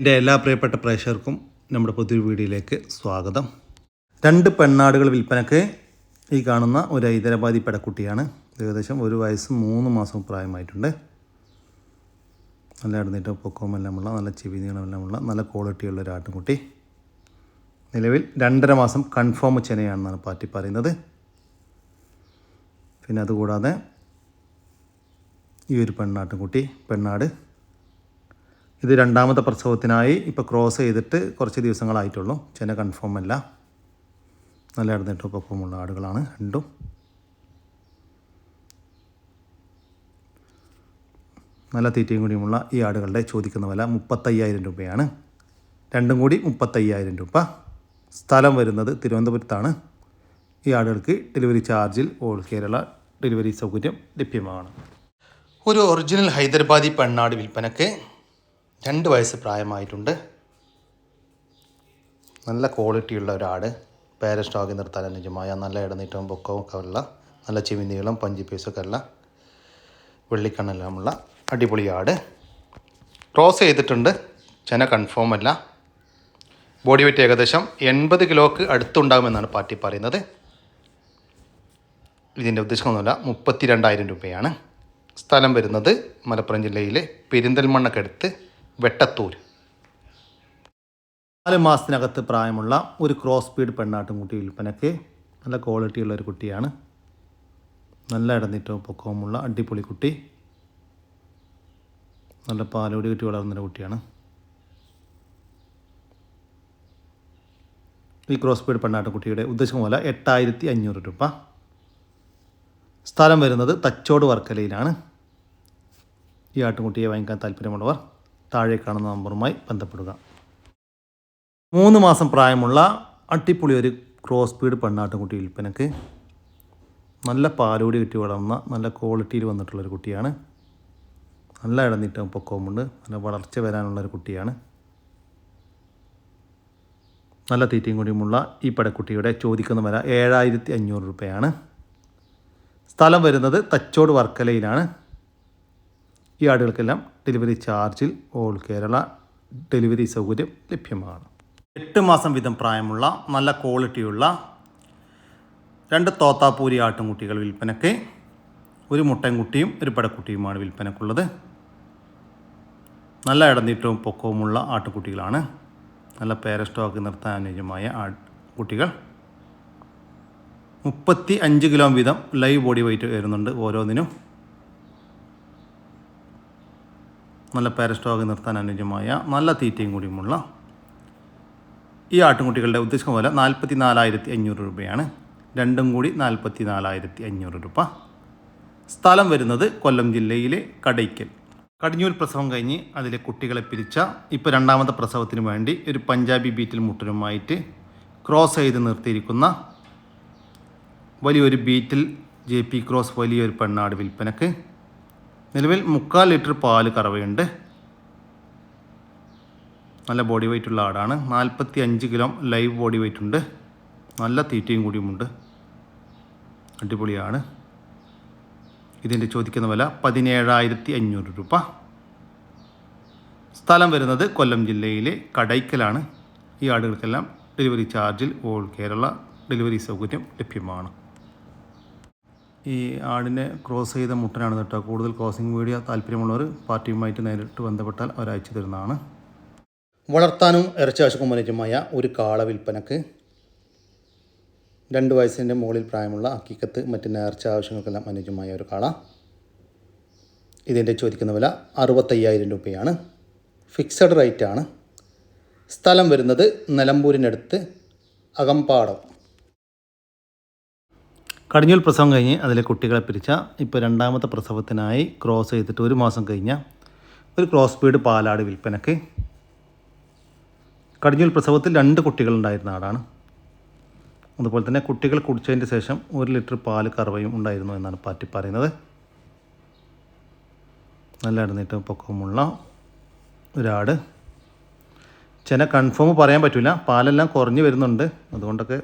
എന്റെ എല്ലാ പ്രിയപ്പെട്ട പ്രേക്ഷകർക്കും നമ്മുടെ പുതിയൊരു വീഡിയോയിലേക്ക് സ്വാഗതം. രണ്ട് പെണ്ണാടുകൾ വിൽപ്പനക്ക് ഈ കാണുന്ന ഒരു ഹൈദരാബാദി പെടക്കുട്ടിയാണ്. ഏകദേശം ഒരു വയസ്സ് മൂന്ന് മാസം പ്രായമായിട്ടുണ്ട്. നല്ല ഇടന്നിട്ട് എല്ലാമുള്ള നല്ല ചെവി നീളമെല്ലാമുള്ള നല്ല ക്വാളിറ്റിയുള്ള ഒരു ആട്ടുംകുട്ടി നിലവിൽ രണ്ടര മാസം കൺഫേം ചെനയാണെന്നാണ് പാർട്ടി പറയുന്നത്. പിന്നെ അതുകൂടാതെ ഈ ഒരു പെണ്ണാട്ടുംകുട്ടി പെണ്ണാട്. ഇത് രണ്ടാമത്തെ പ്രസവത്തിനായി ഇപ്പോൾ ക്രോസ് ചെയ്തിട്ട് കുറച്ച് ദിവസങ്ങളായിട്ടുള്ളൂ. ചെന കൺഫേം അല്ല. നല്ല ഇടന്നിട്ട് പൊക്കമുള്ള ആടുകളാണ് രണ്ടും. നല്ല തീറ്റയും കൂടിയുമുള്ള ഈ ആടുകളുടെ ചോദിക്കുന്ന വില മുപ്പത്തയ്യായിരം രൂപയാണ്. രണ്ടും കൂടി മുപ്പത്തയ്യായിരം രൂപ. സ്ഥലം വരുന്നത് തിരുവനന്തപുരത്താണ്. ഈ ആടുകൾക്ക് ഡെലിവറി ചാർജിൽ ഓൾ കേരള ഡെലിവറി സൗകര്യം ലഭ്യമാണ്. ഒരു ഒറിജിനൽ ഹൈദരാബാദി പെണ്ണാട് വിൽപ്പനക്ക് രണ്ട് വയസ്സ് പ്രായമായിട്ടുണ്ട്. നല്ല ക്വാളിറ്റിയുള്ള ഒരാട് പേര സ്റ്റോക്കി നിർത്താൻ അനുജമായ നല്ല ഇടനീട്ടവും പൊക്കവും ഒക്കെ ഉള്ള നല്ല ചിമിനീളം നീളം പഞ്ചി പീസൊക്കെ ഉള്ള വെള്ളിക്കണ്ണെല്ലാമുള്ള അടിപൊളി ആട് ക്രോസ് ചെയ്തിട്ടുണ്ട്. ചെന കൺഫേം അല്ല. ബോഡി വെയിറ്റ് ഏകദേശം എൺപത് കിലോക്ക് അടുത്തുണ്ടാകുമെന്നാണ് പാർട്ടി പറയുന്നത്. ഇതിന്റെ ഉദ്ദേശമൊന്നുമില്ല മുപ്പത്തി രണ്ടായിരം രൂപയാണ്. സ്ഥലം വരുന്നത് മലപ്പുറം ജില്ലയിലെ പെരിന്തൽമണ്ണക്കടുത്ത് വെട്ടത്തൂർ നാല് മാസത്തിനകത്ത് പ്രായമുള്ള ഒരു ക്രോസ് സ്പീഡ് പെണ്ണാട്ടുംകുട്ടി വിൽപ്പനയ്ക്ക് നല്ല ക്വാളിറ്റിയുള്ള ഒരു കുട്ടിയാണ്. നല്ല ഇടനീറ്റവും പൊക്കവുമുള്ള അടിപൊളി കുട്ടി. നല്ല പാലോടി കുട്ടി വളർന്നൊരു കുട്ടിയാണ്. ഈ ക്രോസ് സ്പീഡ് പെണ്ണാട്ടുകുട്ടിയുടെ ഉദ്ദേശം പോലെ എട്ടായിരത്തി അഞ്ഞൂറ് രൂപ. സ്ഥലം വരുന്നത് തച്ചോട് വർക്കലയിലാണ്. ഈ ആട്ടുംകുട്ടിയെ വാങ്ങിക്കാൻ താല്പര്യമുള്ളവർ താഴെ കാണുന്ന നമ്പറുമായി ബന്ധപ്പെടുക. മൂന്ന് മാസം പ്രായമുള്ള അട്ടിപ്പൊളി ഒരു ക്രോസ് സ്പീഡ് പെണ്ണാട്ടുംകുട്ടി വിൽപ്പനക്ക് നല്ല പാലോടി കിട്ടി വളർന്ന നല്ല ക്വാളിറ്റിയിൽ വന്നിട്ടുള്ളൊരു കുട്ടിയാണ്. നല്ല ഇടനീട്ടവും പൊക്കവുമുണ്ട് നല്ല വളർച്ച വരാനുള്ള ഒരു കുട്ടിയാണ്. നല്ല തീറ്റയും കൂടിയുമുള്ള ഈ പടക്കുട്ടിയുടെ ചോദിക്കുന്ന വില ഏഴായിരത്തി അഞ്ഞൂറ് രൂപയാണ്. സ്ഥലം വരുന്നത് തച്ചോട് വർക്കലയിലാണ്. ഈ ആടുകൾക്കെല്ലാം ഡെലിവറി ചാർജിൽ ഓൾ കേരള ഡെലിവറി സൗകര്യം ലഭ്യമാണ്. എട്ട് മാസം വീതം പ്രായമുള്ള നല്ല ക്വാളിറ്റിയുള്ള രണ്ട് തോത്താപ്പൂരി ആട്ടുംകുട്ടികൾ വിൽപ്പനയ്ക്ക് ഒരു മുട്ടൻകുട്ടിയും ഒരു പടക്കുട്ടിയുമാണ് വിൽപ്പനക്കുള്ളത്. നല്ല ഇടനീട്ടവും പൊക്കവുമുള്ള ആട്ടുകുട്ടികളാണ്. നല്ല പേരസ്റ്റോക്ക് നിർത്താൻ അനുയോജ്യമായ ആ കുട്ടികൾ. മുപ്പത്തി അഞ്ച് കിലോ വീതം ലൈവ് ബോഡി വെയിറ്റ് വരുന്നുണ്ട് ഓരോന്നിനും. നല്ല പാരസ്റ്റോഗ് നിർത്താൻ അനുയോജ്യമായ നല്ല തീറ്റയും കൂടിയുമുള്ള ഈ ആട്ടുംകുട്ടികളുടെ ഉദ്ദേശിക്കുന്ന പോലെ നാൽപ്പത്തി നാലായിരത്തി അഞ്ഞൂറ് രൂപയാണ്. രണ്ടും കൂടി നാൽപ്പത്തി നാലായിരത്തി അഞ്ഞൂറ് രൂപ. സ്ഥലം വരുന്നത് കൊല്ലം ജില്ലയിലെ കടയ്ക്കൽ. കടിഞ്ഞൂൽ പ്രസവം കഴിഞ്ഞ് അതിലെ കുട്ടികളെ പിരിച്ച ഇപ്പോൾ രണ്ടാമത്തെ പ്രസവത്തിന് വേണ്ടി ഒരു പഞ്ചാബി ബീറ്റിൽ മുട്ടനുമായിട്ട് ക്രോസ് ചെയ്ത് നിർത്തിയിരിക്കുന്ന വലിയൊരു ബീറ്റിൽ ജെ പി ക്രോസ് വലിയൊരു പെണ്ണാട് വിൽപ്പനക്ക് നിലവിൽ മുക്കാൽ ലിറ്റർ പാൽ കറവയുണ്ട്. നല്ല ബോഡി വെയിറ്റ് ഉള്ള ആടാണ്. നാൽപ്പത്തി അഞ്ച് കിലോ ലൈവ് ബോഡി വെയിറ്റ് ഉണ്ട്. നല്ല തീറ്റയും കൂടിയുമുണ്ട് അടിപൊളിയാണ്. ഇതിന്റെ ചോദിക്കുന്ന വില പതിനേഴായിരത്തി അഞ്ഞൂറ് രൂപ. സ്ഥലം വരുന്നത് കൊല്ലം ജില്ലയിലെ കടയ്ക്കലാണ്. ഈ ആടുകൾക്കെല്ലാം ഡെലിവറി ചാർജിൽ ഓൾ കേരള ഡെലിവറി സൗകര്യം ലഭ്യമാണ്. ഈ ആടിനെ ക്രോസ് ചെയ്ത മുട്ടനാണ് കേട്ടോ. കൂടുതൽ ക്രോസിംഗ് മീഡിയ താല്പര്യമുള്ളവർ പാർട്ടിയുമായിട്ട് നേരിട്ട് ബന്ധപ്പെട്ടാൽ അവർ അയച്ചു തരുന്നതാണ്. വളർത്താനും ഇറച്ചി അനുജമായ ഒരു കാള വിൽപ്പനക്ക് രണ്ട് വയസ്സിന്റെ മുകളിൽ പ്രായമുള്ള അക്കിക്കത്ത് മറ്റ് നേർച്ച ആവശ്യങ്ങൾക്കെല്ലാം അനുയോജ്യമായ ഒരു കാള. ഇതിന്റെ ചോദിക്കുന്ന വില അറുപത്തയ്യായിരം രൂപയാണ്. ഫിക്സഡ് റേറ്റ് ആണ് സ്ഥലം വരുന്നത് നിലമ്പൂരിനടുത്ത് അകമ്പാടം കടിഞ്ഞൂൽ പ്രസവം കഴിഞ്ഞ് അതിലെ കുട്ടികളെ പിരിച്ച ഇപ്പോൾ രണ്ടാമത്തെ പ്രസവത്തിനായി ക്രോസ് ചെയ്തിട്ട് ഒരു മാസം കഴിഞ്ഞ ഒരു ക്രോസ് ബീഡ് പാലാട് വിൽപ്പനക്ക് കടിഞ്ഞൂൽ പ്രസവത്തിൽ രണ്ട് കുട്ടികളുണ്ടായിരുന്ന ആടാണ് അതുപോലെ തന്നെ കുട്ടികൾ കുടിച്ചതിന് ശേഷം ഒരു ലിറ്റർ പാൽ കറവയും ഉണ്ടായിരുന്നു എന്നാണ് പാറ്റി പറയുന്നത്. നല്ല ഇടനീട്ടം പൊക്കമുള്ള ഒരാട്. ചെന കൺഫേം പറയാൻ പറ്റില്ല പാലെല്ലാം കുറഞ്ഞു വരുന്നുണ്ട്. അതുകൊണ്ടൊക്കെ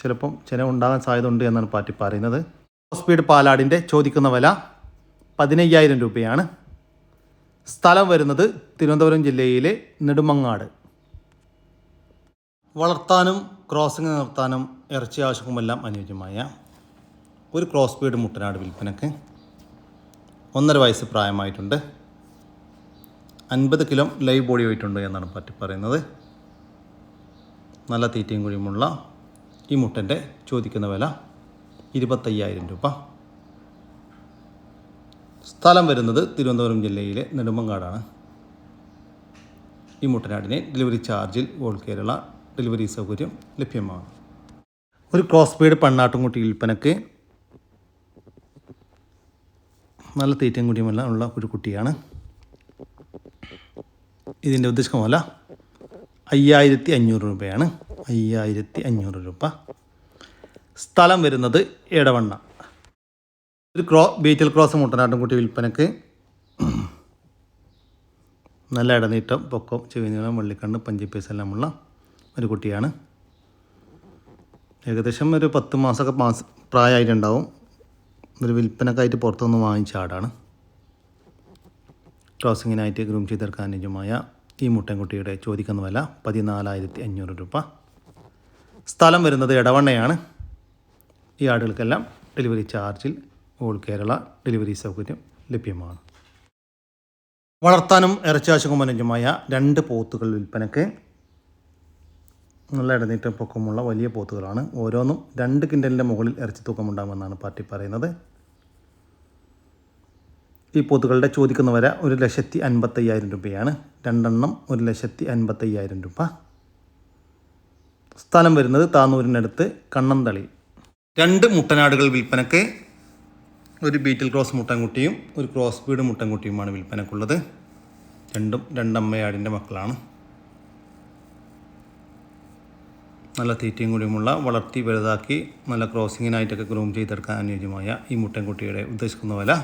ചിലപ്പം ചില ഉണ്ടാകാൻ സാധ്യത ഉണ്ട് എന്നാണ് പാറ്റി പറയുന്നത്. ഹോസ്പീഡ് പാലാടിന്റെ ചോദിക്കുന്ന വില പതിനയ്യായിരം രൂപയാണ്. സ്ഥലം വരുന്നത് തിരുവനന്തപുരം ജില്ലയിലെ നെടുമങ്ങാട്. വളർത്താനും ക്രോസിംഗ് നിർത്താനും ഇറച്ചി ആവശ്യവുമെല്ലാം അനുയോജ്യമായ ഒരു ക്രോസ് ബീഡ് മുട്ടനാട് വിൽപ്പനക്ക് ഒന്നര വയസ്സ് പ്രായമായിട്ടുണ്ട്. അൻപത് കിലോ ലൈവ് ബോഡി ആയിട്ടുണ്ട് എന്നാണ് പറ്റി പറയുന്നത്. നല്ല തീറ്റയും കുഴിയുമുള്ള ഈ മുട്ടന്റെ ചോദിക്കുന്ന വില ഇരുപത്തയ്യായിരം രൂപ. സ്ഥലം വരുന്നത് തിരുവനന്തപുരം ജില്ലയിലെ നെടുമങ്ങാടാണ്. ഈ മുട്ടനാടിനെ ഡെലിവറി ചാർജിൽ ഓൾ കേരള ഡെലിവറി സൗകര്യം ലഭ്യമാണ്. ഒരു ക്രോസ് ബീഡ് പണ്ണാട്ടുംകുട്ടി വിൽപ്പനക്ക് നല്ല തീറ്റയും കുടിയുമെല്ലാം ഉള്ള ഒരു കുട്ടിയാണ്. ഇതിന്റെ ഉദ്ദേശമല്ല അയ്യായിരത്തി അഞ്ഞൂറ് രൂപയാണ്. അയ്യായിരത്തി അഞ്ഞൂറ് രൂപ. സ്ഥലം വരുന്നത് എടവണ്ണ. ഒരു ക്രോ ബീറ്റിൽ ക്രോസ് മുട്ടനാട്ടുംകുട്ടി വിൽപ്പനക്ക്. നല്ല ഇടനീട്ടം പൊക്കം ചെവിനീളം വെള്ളിക്കണ്ണ് പഞ്ചിപ്പേസ് എല്ലാമുള്ള ഒരു കുട്ടിയാണ്. ഏകദേശം ഒരു പത്ത് മാസമൊക്കെ മാസ പ്രായമായിട്ടുണ്ടാവും ഒരു വിൽപ്പനക്കായിട്ട് പുറത്തുനിന്ന് വാങ്ങിച്ച ആടാണ്. ക്രോസിങ്ങിനായിട്ട് ഗ്രൂം ചെയ്തെടുക്കാൻ അനുജമായ ഈ മുട്ടൻകുട്ടിയുടെ ചോദിക്കുന്ന വില പതിനാലായിരത്തി അഞ്ഞൂറ് രൂപ. സ്ഥലം വരുന്നത് ഇടവണ്ണയാണ് ഈ ആടുകൾക്കെല്ലാം ഡെലിവറി ചാർജിൽ ഓൾ കേരള ഡെലിവറി സൗകര്യം ലഭ്യമാണ്. വളർത്താനും ഇറച്ചാശകം അനുജമായ രണ്ട് പോത്തുകൾ വിൽപ്പനക്ക് നല്ല ഇടനീറ്റം പൊക്കമുള്ള വലിയ പോത്തുകളാണ്. ഓരോന്നും രണ്ട് കിൻഡലിന്റെ മുകളിൽ ഇറച്ചി തൂക്കമുണ്ടാകുമെന്നാണ് പാർട്ടി പറയുന്നത്. ഈ പോത്തുകളുടെ ചോദിക്കുന്ന വില ഒരു ലക്ഷത്തി അൻപത്തയ്യായിരം രൂപയാണ്. രണ്ടെണ്ണം ഒരു ലക്ഷത്തി അൻപത്തയ്യായിരം രൂപ. സ്ഥലം വരുന്നത് താന്നൂരിനടുത്ത് കണ്ണന്തളി. രണ്ട് മുട്ടനാടുകൾ വിൽപ്പനക്ക് ഒരു ബീറ്റിൽ ക്രോസ് മുട്ടൻകുട്ടിയും ഒരു ക്രോസ് ബീഡ് മുട്ടൻകുട്ടിയുമാണ് വിൽപ്പനക്കുള്ളത്. രണ്ടും രണ്ടമ്മയാടിന്റെ മക്കളാണ്. നല്ല തീറ്റയും കൂടിയുമുള്ള വളർത്തി വലുതാക്കി നല്ല ക്രോസിങ്ങിനായിട്ടൊക്കെ ഗ്രൂം ചെയ്തെടുക്കാൻ അനുയോജ്യമായ ഈ മുട്ടൻകുട്ടിയുടെ ഉദ്ദേശിക്കുന്ന വില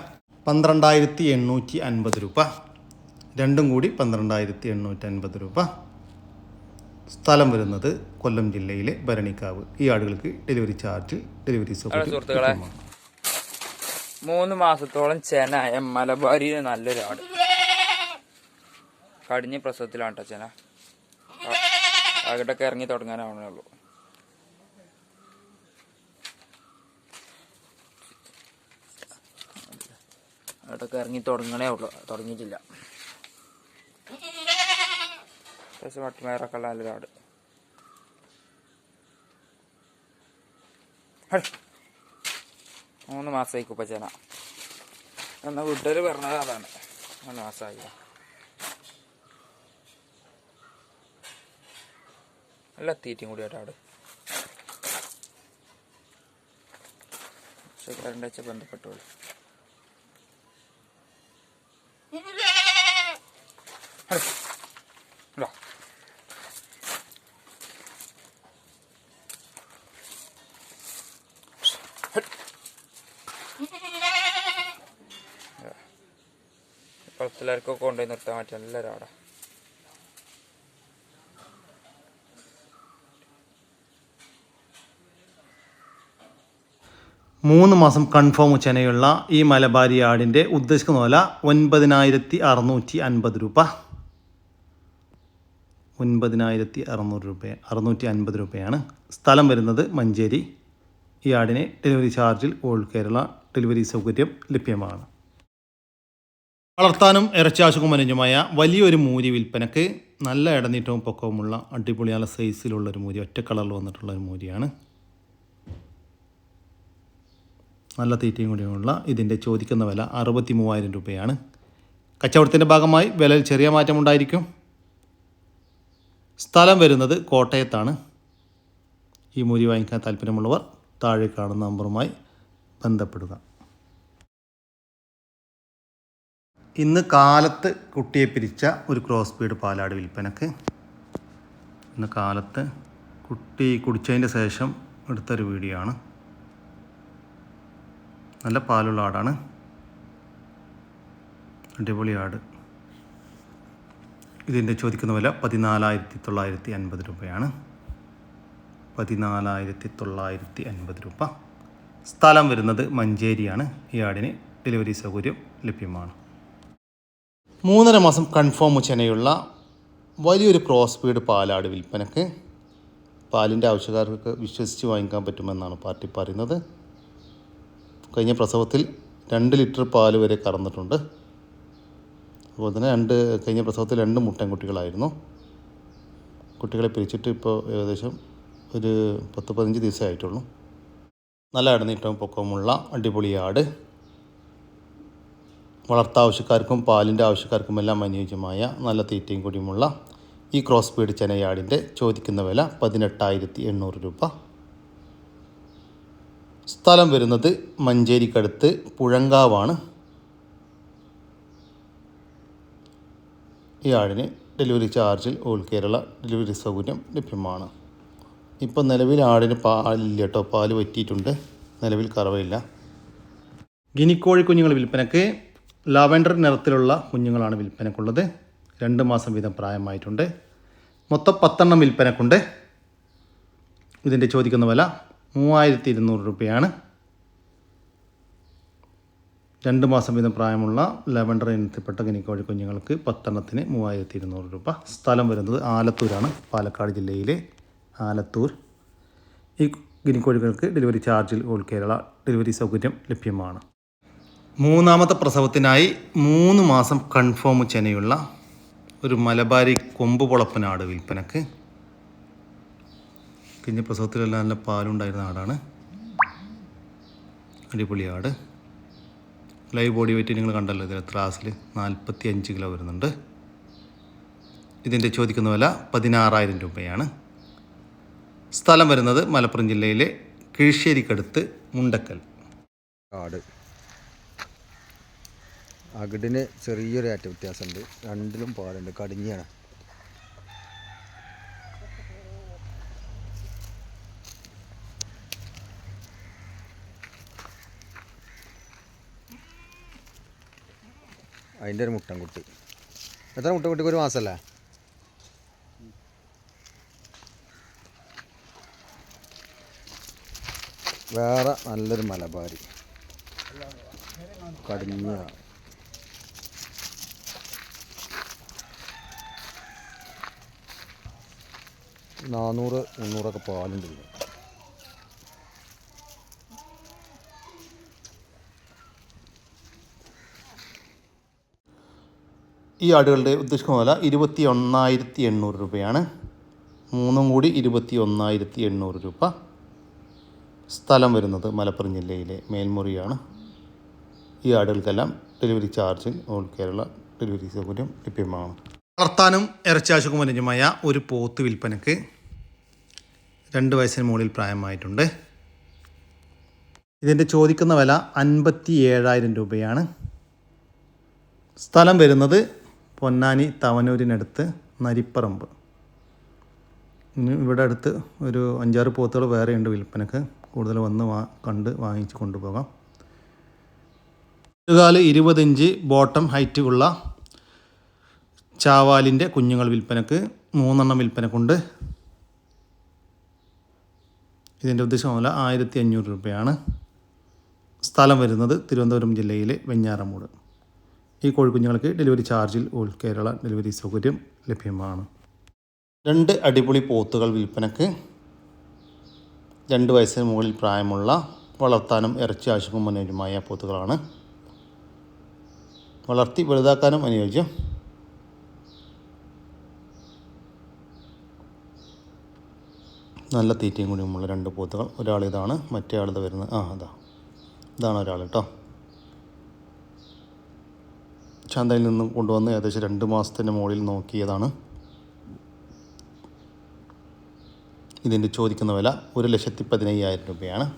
പന്ത്രണ്ടായിരത്തി എണ്ണൂറ്റി അൻപത് രൂപ. രണ്ടും കൂടി പന്ത്രണ്ടായിരത്തി എണ്ണൂറ്റി അൻപത് രൂപ. സ്ഥലം വരുന്നത് കൊല്ലം ജില്ലയിലെ ഭരണിക്കാവ്. ഈ ആടുകൾക്ക് ഡെലിവറി ചാർജ് ഡെലിവറി സുഹൃത്തുക്കളെ. മൂന്ന് മാസത്തോളം ചെനായ മലബാരിയിലെ നല്ലൊരു ആട്. കടിഞ്ഞ പ്രസവത്തിലാണ് കേട്ടോ ചെന. അകട്ടൊക്കെ ഇറങ്ങി തുടങ്ങാനാവണേ ഉള്ളൂ. അകട്ടൊക്കെ ഇറങ്ങി തുടങ്ങണേ ഉള്ളൂ. തുടങ്ങിയിട്ടില്ല. അത്യാവശ്യം വട്ടിമേറൊക്കെ ഉള്ള നല്ലൊരു ആട് മൂന്ന് മാസമായി കുപ്പച്ചേന. എന്നാൽ വീട്ടുകാർ പറഞ്ഞത് അതാണ്. മൂന്ന് മാസമായി നല്ല തീറ്റയും കൂടി ആട്ടാട് പക്ഷെ രണ്ടാഴ്ച ബന്ധപ്പെട്ടോളൂ ഹൈ. ഇതാ. കുളത്തിലാർക്കൊക്കെ കൊണ്ടുപോയി നിർത്താൻ പറ്റും. എല്ലാവരും അവിടെ. മൂന്ന് മാസം കൺഫേം ചെനയുള്ള ഈ മലബാരി ആടിന്റെ ഉദ്ദേശിക്കുന്ന വില ഒൻപതിനായിരത്തി അറുന്നൂറ്റി അൻപത് രൂപ. ഒൻപതിനായിരത്തി അറുന്നൂറ് രൂപ അറുന്നൂറ്റി അൻപത് രൂപയാണ്. സ്ഥലം വരുന്നത് മഞ്ചേരി. ഈ ആടിനെ ഡെലിവറി ചാർജിൽ ഓൾ കേരള ഡെലിവറി സൗകര്യം ലഭ്യമാണ്. വളർത്താനും ഇറച്ചാശുക്കും അനുജമായ വലിയൊരു മൂരി വിൽപ്പനക്ക് നല്ല ഇടനീട്ടവും പൊക്കവുമുള്ള അടിപൊളിയാല സൈസിലുള്ള ഒരു മൂരി ഒറ്റ കളറിൽ വന്നിട്ടുള്ള ഒരു മൂരിയാണ്. നല്ല തീറ്റയും കൂടിയുമുള്ള ഇതിന്റെ ചോദിക്കുന്ന വില അറുപത്തി മൂവായിരം രൂപയാണ്. കച്ചവടത്തിന്റെ ഭാഗമായി വിലയിൽ ചെറിയ മാറ്റമുണ്ടായിരിക്കും സ്ഥലം വരുന്നത് കോട്ടയത്താണ്. ഈ മൂരി വാങ്ങിക്കാൻ താല്പര്യമുള്ളവർ താഴെ കാണുന്ന നമ്പറുമായി ബന്ധപ്പെടുക. ഇന്ന് കാലത്ത് കുട്ടിയെ പിരിച്ച ഒരു ക്രോസ് ബീഡ് പാലാട് വിൽപ്പനക്ക്. ഇന്ന് കാലത്ത് കുട്ടി കുടിച്ചതിന്റെ ശേഷം എടുത്തൊരു വീഡിയോ ആണ് നല്ല പാലുള്ള ആടാണ്. അടിപൊളി ആട്. ഇതിന്റെ ചോദിക്കുന്ന വില പതിനാലായിരത്തി തൊള്ളായിരത്തി അൻപത് രൂപയാണ്. പതിനാലായിരത്തി തൊള്ളായിരത്തി അൻപത് രൂപ. സ്ഥലം വരുന്നത് മഞ്ചേരിയാണ്. ഈ ആടിന് ഡെലിവറി സൗകര്യം ലഭ്യമാണ്. മൂന്നര മാസം കൺഫേം ചെനയുള്ള വലിയൊരു ക്രോസ് ബീഡ് പാലാട് വിൽപ്പനക്ക് പാലിന്റെ ആവശ്യക്കാർക്ക് വിശ്വസിച്ച് വാങ്ങിക്കാൻ പറ്റുമെന്നാണ് പാർട്ടി പറയുന്നത്. കഴിഞ്ഞ പ്രസവത്തിൽ രണ്ട് ലിറ്റർ പാൽ വരെ കറന്നിട്ടുണ്ട്. അതുപോലെ തന്നെ രണ്ട് കഴിഞ്ഞ പ്രസവത്തിൽ രണ്ട് മുട്ടൻകുട്ടികളായിരുന്നു കുട്ടികളെ പിരിച്ചിട്ട് ഇപ്പോൾ ഏകദേശം ഒരു പത്ത് പതിനഞ്ച് ദിവസമേ ആയിട്ടുള്ളൂ. നല്ല ഇടനീട്ടവും പൊക്കവുമുള്ള അടിപൊളി ആട്. വളർത്താവശ്യക്കാർക്കും പാലിന്റെ ആവശ്യക്കാർക്കുമെല്ലാം അനുയോജ്യമായ നല്ല തീറ്റയും കൂടിയുമുള്ള ഈ ക്രോസ് ബീഡ് ചെനയാടിന്റെ ചോദിക്കുന്ന വില പതിനെട്ടായിരത്തി എണ്ണൂറ് രൂപ. സ്ഥലം വരുന്നത് മഞ്ചേരിക്കടുത്ത് പുഴങ്കാവാണ്. ഈ ആടിന് ഡെലിവറി ചാർജിൽ ഓൾ കേരള ഡെലിവറി സൗകര്യം ലഭ്യമാണ്. ഇപ്പോൾ നിലവിൽ ആടിന് പാലില്ല കേട്ടോ പാൽ പറ്റിയിട്ടുണ്ട് നിലവിൽ കറവയില്ല. ഗിനിക്കോഴി കുഞ്ഞുങ്ങൾ വിൽപ്പനക്ക് ലാവൻഡർ നിറത്തിലുള്ള കുഞ്ഞുങ്ങളാണ് വിൽപ്പനക്കുള്ളത്. രണ്ട് മാസം വീതം പ്രായമായിട്ടുണ്ട്. മൊത്തം പത്തെണ്ണം വിൽപ്പനക്കുണ്ട്. ഇതിന്റെ ചോദിക്കുന്ന വില മൂവായിരത്തി ഇരുന്നൂറ് രൂപയാണ്. രണ്ട് മാസം വീതം പ്രായമുള്ള ലെവൻഡർ ഇനത്തിൽപ്പെട്ട ഗിനിക്കോഴി കുഞ്ഞുങ്ങൾക്ക് പത്തെണ്ണത്തിന് മൂവായിരത്തി ഇരുന്നൂറ് രൂപ. സ്ഥലം വരുന്നത് ആലത്തൂരാണ് പാലക്കാട് ജില്ലയിലെ ആലത്തൂർ. ഈ ഗിനിക്കോഴികൾക്ക് ഡെലിവറി ചാർജിൽ ഓൾ കേരള ഡെലിവറി സൗകര്യം ലഭ്യമാണ്. മൂന്നാമത്തെ പ്രസവത്തിനായി മൂന്ന് മാസം കൺഫേം ചെനയുള്ള ഒരു മലബാരി കൊമ്പ് പൊളപ്പനാട് വിൽപ്പനക്ക്. കഴിഞ്ഞ പ്രസവത്തിലെല്ലാം നല്ല പാലുണ്ടായിരുന്ന ആടാണ്. അടിപൊളി ആട്. ലൈവ് ബോഡി വെയിറ്റ് നിങ്ങൾ കണ്ടല്ലോ ഇതിൽ ത്രാസിൽ നാൽപ്പത്തി അഞ്ച് കിലോ വരുന്നുണ്ട്. ഇതിന്റെ ചോദിക്കുന്ന വില പതിനാറായിരം രൂപയാണ്. സ്ഥലം വരുന്നത് മലപ്പുറം ജില്ലയിലെ കിഴിശ്ശേരിക്കടുത്ത് മുണ്ടക്കൽ. ആട്. അകിടിന് ചെറിയൊരു ഏറ്റ വ്യത്യാസമുണ്ട്. രണ്ടിലും പാടുണ്ട്. കടിഞ്ഞാണ്. അതിന്റെ ഒരു മുട്ടൻകുട്ടി എത്ര മുട്ടൻകുട്ടിക്ക് ഒരു മാസമല്ലേ? വേറെ നല്ലൊരു മലബാരി. കടിഞ്ഞ നാനൂറ് മുന്നൂറൊക്കെ പാലുണ്ട് ഇതിന്. ഈ ആടുകളുടെ ഉദ്ദേശിക്കുന്ന വില ഇരുപത്തി ഒന്നായിരത്തി എണ്ണൂറ് രൂപയാണ്. മൂന്നും കൂടി ഇരുപത്തി ഒന്നായിരത്തി എണ്ണൂറ് രൂപ. സ്ഥലം വരുന്നത് മലപ്പുറം ജില്ലയിലെ മേൽമുറിയാണ്. ഈ ആടുകൾക്കെല്ലാം ഡെലിവറി ചാർജിൽ ഓൾ കേരള ഡെലിവറി സൗകര്യം ലഭ്യമാണ്. വളർത്താനും ഇറച്ചാശുക്കും അനുജമായ ഒരു പോത്ത് വിൽപ്പനക്ക് രണ്ട് വയസ്സിന് മുകളിൽ പ്രായമായിട്ടുണ്ട്. ഇതിന്റെ ചോദിക്കുന്ന വില അൻപത്തി ഏഴായിരം രൂപയാണ്. സ്ഥലം വരുന്നത് പൊന്നാനി തവനൂരിനടുത്ത് നരിപ്പറമ്പ്. ഇവിടെ അടുത്ത് ഒരു അഞ്ചാറ് പോത്തുകൾ വേറെയുണ്ട് വിൽപ്പനക്ക്. കൂടുതൽ വന്ന് വാ കണ്ട് വാങ്ങിച്ച് കൊണ്ടുപോകാം. ഇതുകാൽ ഇരുപതിഞ്ച് ഹൈറ്റ് ഉള്ള ചാവാലിന്റെ കുഞ്ഞുങ്ങൾ വിൽപ്പനക്ക് മൂന്നെണ്ണം വിൽപ്പനക്കുണ്ട്. ഇതിന്റെ ഉദ്ദേശം വില ആയിരത്തി അഞ്ഞൂറ് രൂപയാണ് സ്ഥലം വരുന്നത് തിരുവനന്തപുരം ജില്ലയിലെ വെഞ്ഞാറമൂട്. ഈ കോഴിക്കുഞ്ഞുങ്ങൾക്ക് ഡെലിവറി ചാർജിൽ ഓൾ കേരള ഡെലിവറി സൗകര്യം ലഭ്യമാണ്. രണ്ട് അടിപൊളി പോത്തുകൾ വിൽപ്പനക്ക് രണ്ട് വയസ്സിന് മുകളിൽ പ്രായമുള്ള വളർത്താനും ഇറച്ചി ആവശ്യവും അനുയോജ്യമായ പോത്തുകളാണ്. വളർത്തി വലുതാക്കാനും അനുയോജ്യം. നല്ല തീറ്റയും കൂടി നമ്മൾ രണ്ട് പോത്തുകൾ. ഒരാൾ ഇതാണ് മറ്റേ ആളിത് വരുന്നത്. ആ അതാ. ഇതാണ് ഒരാൾ കേട്ടോ ചന്തയിൽ നിന്ന് കൊണ്ടുവന്ന് ഏകദേശം രണ്ട് മാസത്തിന്റെ മുകളിൽ നോക്കിയതാണ്. ഇതിന്റെ ചോദിക്കുന്ന വില ഒരു ലക്ഷത്തി പതിനയ്യായിരം രൂപയാണ്.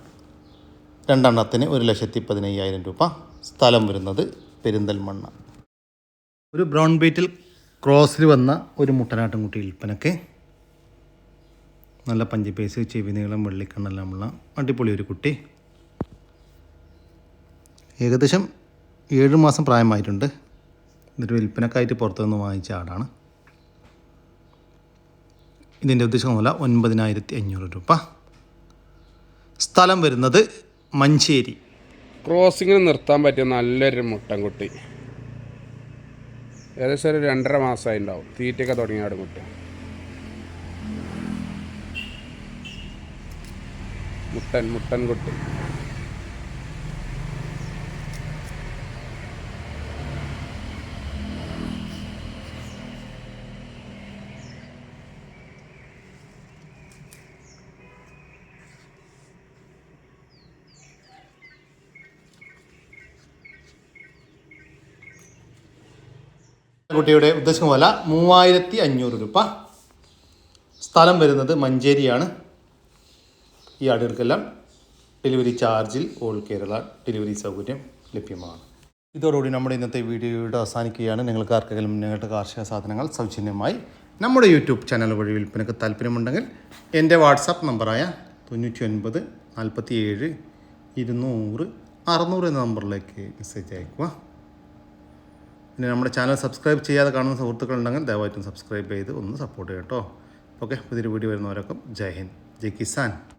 രണ്ടെണ്ണത്തിന് ഒരു ലക്ഷത്തി പതിനയ്യായിരം രൂപ സ്ഥലം വരുന്നത് പെരിന്തൽമണ്ണ. ഒരു ബ്രൗൺ ബീറ്റിൽ ക്രോസിൽ വന്ന ഒരു മുട്ടനാട്ടുംകുട്ടി വിൽപ്പനക്ക് നല്ല പഞ്ചപേസ് ചെവി നീളം വെള്ളിക്കണ്ണെല്ലാമുള്ള അടിപൊളി ഒരു കുട്ടി. ഏകദേശം ഏഴ് മാസം പ്രായമായിട്ടുണ്ട്. ഇതൊരു വിൽപ്പനക്കായിട്ട് പുറത്തുനിന്ന് വാങ്ങിച്ച ആടാണ്. ഇതിന്റെ ഉദ്ദേശം മൂല ഒൻപതിനായിരത്തി അഞ്ഞൂറ് രൂപ. സ്ഥലം വരുന്നത് മഞ്ചേരി. ക്രോസിങ്ങിന് നിർത്താൻ പറ്റിയ നല്ലൊരു മുട്ടൻകുട്ടി ഏകദേശം ഒരു രണ്ടര മാസമായി ഉണ്ടാവും തീറ്റയൊക്കെ തുടങ്ങിയ കുട്ടി. മുട്ടൻ മുട്ടൻ കൊട്ട്. കുട്ടിയുടെ ഉദ്ദേശം വില മൂവായിരത്തി അഞ്ഞൂറ് രൂപ. സ്ഥലം വരുന്നത് മഞ്ചേരിയാണ്. ഈ ആടുകൾക്കെല്ലാം ഡെലിവറി ചാർജിൽ ഓൾ കേരള ഡെലിവറി സൗകര്യം ലഭ്യമാണ്. ഇതോടുകൂടി നമ്മുടെ ഇന്നത്തെ വീഡിയോയുടെ അവസാനിക്കുകയാണ്. നിങ്ങൾക്ക് ആർക്കെങ്കിലും നിങ്ങളുടെ കാർഷിക സാധനങ്ങൾ സൗജന്യമായി നമ്മുടെ യൂട്യൂബ് ചാനൽ വഴി വിൽപ്പനക്ക് താല്പര്യമുണ്ടെങ്കിൽ എന്റെ വാട്സാപ്പ് നമ്പറായ തൊണ്ണൂറ്റി ഒൻപത് നാൽപ്പത്തി ഏഴ് ഇരുന്നൂറ് അറുന്നൂറ് എന്ന നമ്പറിലേക്ക് മെസ്സേജ് അയക്കുക പിന്നെ നമ്മുടെ ചാനൽ സബ്സ്ക്രൈബ് ചെയ്യാതെ കാണുന്ന സുഹൃത്തുക്കളുണ്ടെങ്കിൽ ദയവായിട്ടും സബ്സ്ക്രൈബ് ചെയ്ത് ഒന്ന് സപ്പോർട്ട് ചെയ്യാം കേട്ടോ. ഓക്കെ പുതിയൊരു വീഡിയോ വരുന്നവരൊക്കെ ജയ് ഹിന്ദ് ജയ് കിസാൻ.